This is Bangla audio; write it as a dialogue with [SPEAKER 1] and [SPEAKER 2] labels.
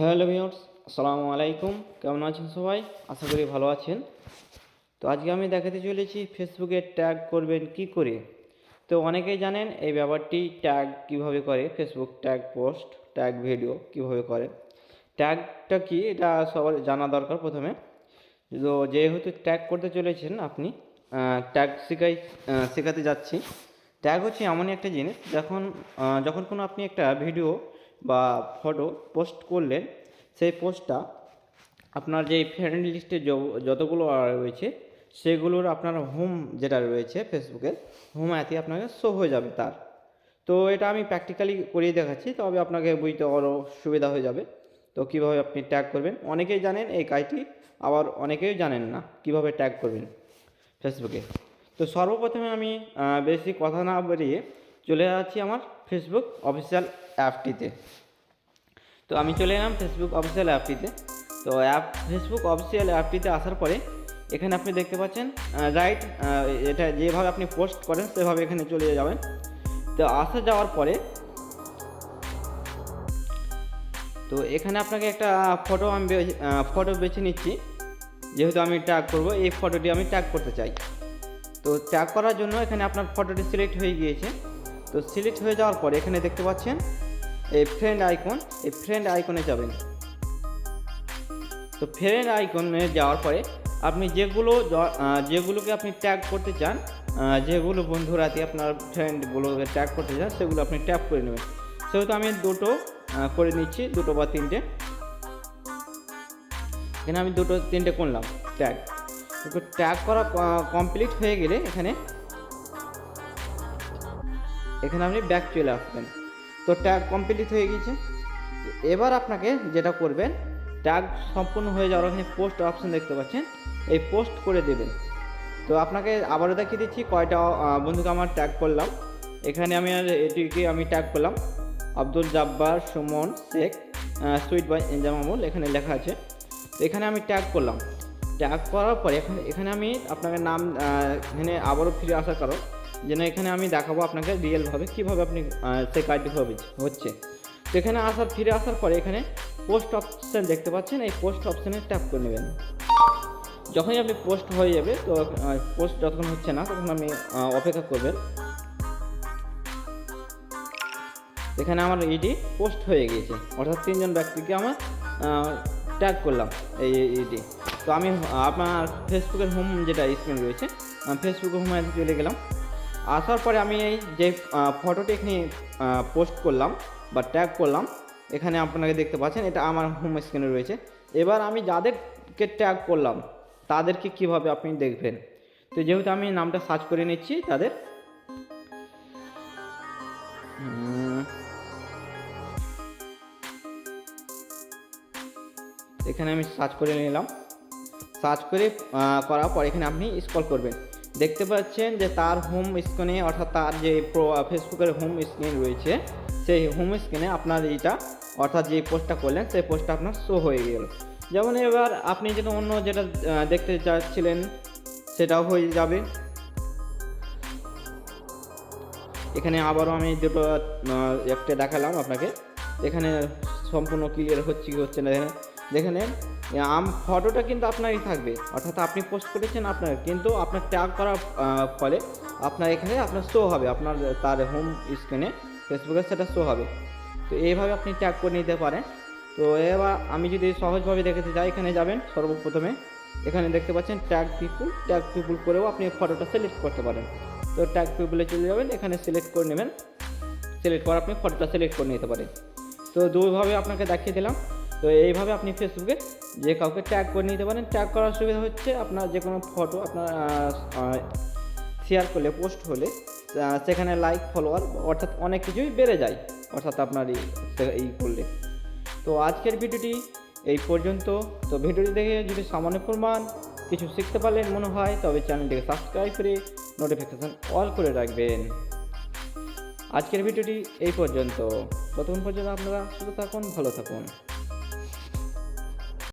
[SPEAKER 1] হ্যালো ভিউয়ার্স আসসালামু আলাইকুম। কেমন আছেন সবাই? আশা করি ভালো আছেন। তো আজকে আমি দেখাতে চলেছি ফেসবুকে ট্যাগ করবেন কি করে। তো অনেকেই জানেন এই ব্যাপারটি ট্যাগ কীভাবে করে, Facebook tag post, tag video কীভাবে করে। ট্যাগটা কি, এটা সবার জানা দরকার প্রথমে। তো যেহেতু ট্যাগ করতে চলেছেন আপনি ট্যাগ শেখাই শেখাতে যাচ্ছি। ট্যাগ হচ্ছে এমনই একটা জিনিস, যখন যখন কোনো আপনি একটা ভিডিও বা ফটো পোস্ট করলেন, সেই পোস্টটা আপনার যে ফ্রেন্ড লিস্টে যতগুলো রয়েছে, সেগুলোর আপনার হোম যেটা রয়েছে ফেসবুকের হোম অ্যাতে আপনাকে শো হয়ে যাবে তার। তো এটা আমি প্র্যাকটিক্যালি করিয়ে দেখাচ্ছি, তবে আপনাকে বুঝতে আরও সুবিধা হয়ে যাবে। তো কীভাবে আপনি ট্যাগ করবেন? অনেকেই জানেন এই কাজটি, আবার অনেকেই জানেন না কীভাবে ট্যাগ করবেন ফেসবুকে তো সর্বপ্রথমে আমি বেশি কথা না বেরিয়ে চলে যাচ্ছি আমার ফেসবুক অফিসিয়াল অ্যাপটিতে তো আমি চলে এলাম ফেসবুক অফিসিয়াল অ্যাপটিতে তো অ্যাপ ফেসবুক অফিসিয়াল অ্যাপটিতে আসার পরে এখানে আপনি দেখতে পাচ্ছেন রাইট এটা যেভাবে আপনি পোস্ট করেন সেভাবে এখানে চলে যাবেন। তো আসা যাওয়ার পরে তো এখানে আপনাকে একটা ফটো আমি ফটো বেছে নিচ্ছি। যেহেতু আমি ট্যাগ করব, এই ফটোটি আমি ট্যাগ করতে চাই। তো ট্যাগ করার জন্য এখানে আপনার ফটোটি সিলেক্ট হয়ে গিয়েছে। তো সিলেক্ট হয়ে যাওয়ার পরে এখানে দেখতে পাচ্ছেন, এই ফ্রেন্ড আইকন এই ফ্রেন্ড আইকনে যাবেন। তো ফ্রেন্ড আইকনে যাওয়ার পরে আপনি যেগুলো যেগুলোকে আপনি ট্যাগ করতে চান যেগুলো বন্ধুরাতে আপনার ফ্রেন্ডগুলোকে ট্যাগ করতে চান, সেগুলো আপনি ট্যাগ করে নেবেন। সেহেতু আমি দুটো করে নিচ্ছি, দুটো বা তিনটে। এখানে আমি দুটো, তিনটে করলাম ট্যাগ ট্যাগ করা কমপ্লিট হয়ে গেলে এখানে এখানে আপনি ব্যাক চলে আসবেন। তো ট্যাগ কমপ্লিট হয়ে গেছে। এবার আপনাকে যেটা করবেন ট্যাগ সম্পূর্ণ হয়ে যাওয়ার এখানে পোস্ট অপশন দেখতে পাচ্ছেন। এই পোস্ট করে দেবেন। তো আপনাকে আবারও দেখিয়ে দিচ্ছি কয়টা বন্ধুকে আমার ট্যাগ করলাম। এখানে আমি আর এটিকে আমি ট্যাগ করলাম। আব্দুল জাব্বার, সুমন, শেখ সুইট বাই জামামুল এখানে লেখা আছে। তো এখানে আমি ট্যাগ করলাম। ট্যাগ করার পরে এখানে এখানে আমি আপনাকে নাম এখানে আবারও ফিরে আসার কারণ। যেন এখানে আমি দেখাবো আপনাকে রিয়েলভাবে কীভাবে আপনি সেই কাজটি হবে, হচ্ছে। তো এখানে আসার, ফিরে আসার পরে এখানে পোস্ট অপশান দেখতে পাচ্ছেন, এই পোস্ট অপশানে ট্যাপ করে নেবেন। যখনই আপনি পোস্ট হয়ে যাবে, তো পোস্ট যতক্ষণ হচ্ছে না তখন আপনি অপেক্ষা করবেন। এখানে আমার ইডি পোস্ট হয়ে গিয়েছে। অর্থাৎ তিনজন ব্যক্তিকে আমার ট্যাগ করলাম এই ইডি তো আমি আপনার ফেসবুকের হোম যেটা স্ক্রিন রয়েছে ফেসবুকের হোমে চলে গেলাম। আসার পরে আমি এই যে ফটোটি এখানে পোস্ট করলাম বা ট্যাগ করলাম, এখানে আপনাকে দেখতে পাচ্ছেন, এটা আমার হোম স্ক্রিনে রয়েছে। এবার আমি যাদেরকে ট্যাগ করলাম, তাদেরকে কীভাবে আপনি দেখবেন? তো যেহেতু আমি নামটা সার্চ করে নিচ্ছি তাদের এখানে আমি সার্চ করে নিলাম। সার্চ করে করার পর এখানে আপনি স্কল করবেন। দেখতে পাচ্ছেন যে তার হোম স্ক্রিনে অর্থাৎ তার যে ফেসবুকের হোম স্ক্রিন রয়েছে, সেই হোম স্ক্রিনে আপনার এইটা, অর্থাৎ যে পোস্টটা করলেন, সেই পোস্টটা আপনার শো হয়ে গেল। যেমন এবার আপনি যেটা অন্য যেটা দেখতে চাচ্ছিলেন, সেটাও হয়ে যাবে। এখানে আবারও আমি দুটো একটা দেখালাম আপনাকে। এখানে সম্পূর্ণ ক্লিয়ার হচ্ছে কি হচ্ছে না, দেখেন। আম ফটোটা কিন্তু আপনারই থাকবে। অর্থাৎ আপনি পোস্ট করেছেন আপনার, কিন্তু আপনার ট্যাগ করার ফলে আপনার এখানে আপনার শো হবে। আপনার, তার হোম স্ক্রিনে ফেসবুকে সেটা শো হবে। তো এইভাবে আপনি ট্যাগ করে নিতে পারেন। তো এবার আমি যদি সহজভাবে দেখাতে যাই, এখানে যাবেন সর্বপ্রথমে। এখানে দেখতে পাচ্ছেন ট্যাগ পিপুল ট্যাগ পিপুল করেও আপনি ফটোটা সিলেক্ট করতে পারেন। তো ট্যাগ পিপুলে চলে যাবেন, এখানে সিলেক্ট করে নেবেন। সিলেক্ট করে আপনি ফটোটা সিলেক্ট করে নিতে পারেন। তো দুইভাবে আপনাকে দেখিয়ে দিলাম। তো এইভাবে আপনি ফেসবুকে যে কাউকে ট্যাগ করে নিতে পারেন ট্যাগ করার সুবিধা হচ্ছে আপনার যে কোনো ফটো আপনার শেয়ার করলে পোস্ট হলে সেখানে লাইক ফলোয়ার অর্থাৎ অনেক কিছুই বেড়ে যায়, অর্থাৎ আপনার এই করলে। তো আজকের ভিডিওটি এই পর্যন্ত। তো ভিডিওটি দেখে যদি সামান্য পরিমাণ কিছু শিখতে পারলেন মনে হয়, তবে চ্যানেলটিকে সাবস্ক্রাইব করে নোটিফিকেশান অল করে রাখবেন। আজকের ভিডিওটি এই পর্যন্ত। ততক্ষণ পর্যন্ত আপনারা সুস্থ থাকুন, ভালো থাকুন।